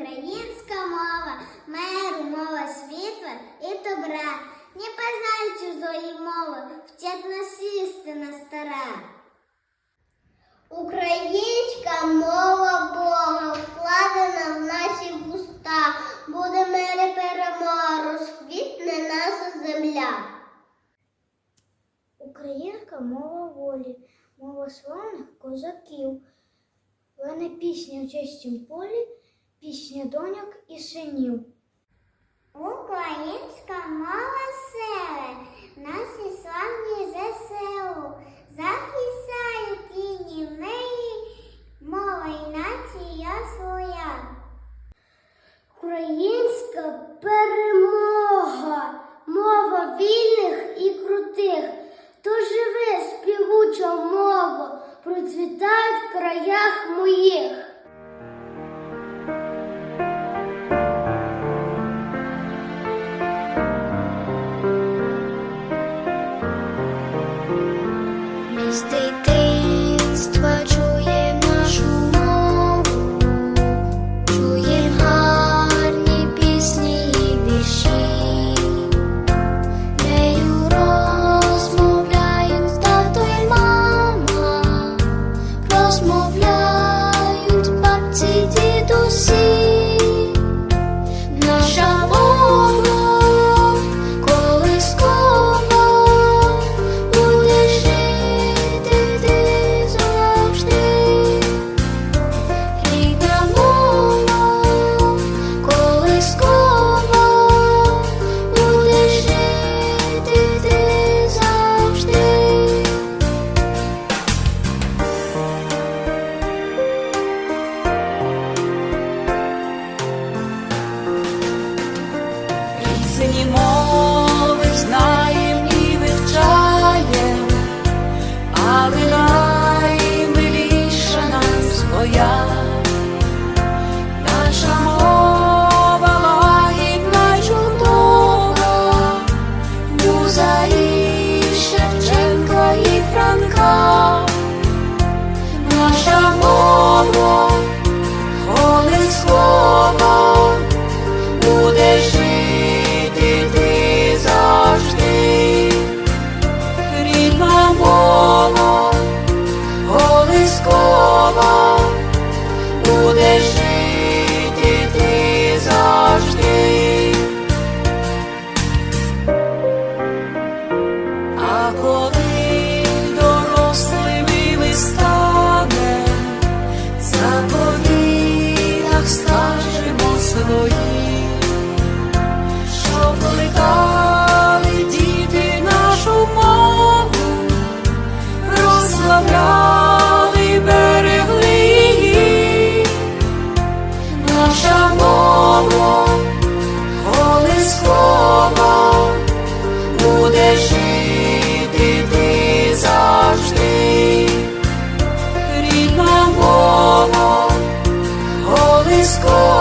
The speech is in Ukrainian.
українська мова, меру мова світла і добра. Не познай чужої мови, вчать нас істина стара. Українська мова Бога вкладена в наші вуста, буде мир і перемога, розквітне наша земля. Українська мова волі, мова славних козаків. вони пісня в чистім полі пісня доньок і синів. Українська мова сили, наші славні ЗСУ, захищають і неї, мова і нація своя. Українська перемога, мова вільних і крутих, stay. school.